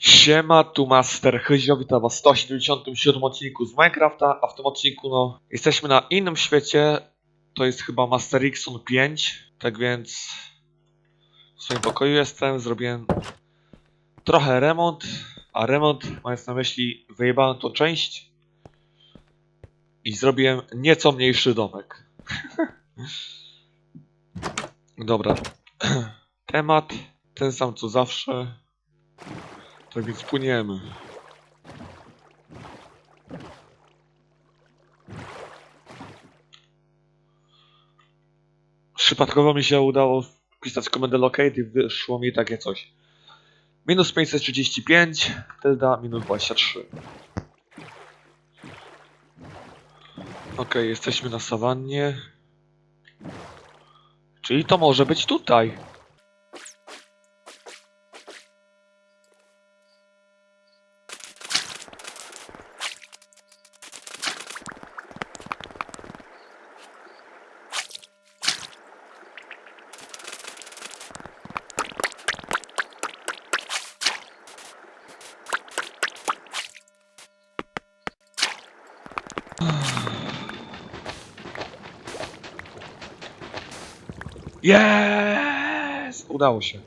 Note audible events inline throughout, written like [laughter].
Siema, tu Master Hyzio, witam was w 177 odcinku z Minecrafta, a w tym odcinku no, jesteśmy na innym świecie, to jest chyba Master Xon 5, tak więc w swoim pokoju jestem, zrobiłem trochę remont, a remont mając na myśli wyjebałem tą część i zrobiłem nieco mniejszy domek. [laughs] Dobra, [clears throat] temat ten sam co zawsze. Tak więc płyniemy. Przypadkowo mi się udało wpisać komendę locate i wyszło mi takie coś. Minus 535, tylda minus 23. Ok, jesteśmy na sawannie. Czyli to może być tutaj. Jest! Udało się.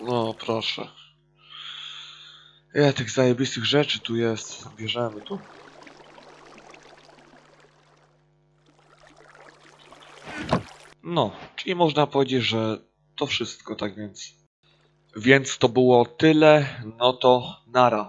No, proszę. Ile tych zajebistych rzeczy tu jest. Bierzemy tu. No, czyli można powiedzieć, że to wszystko, tak więc. Więc to było tyle, no to nara.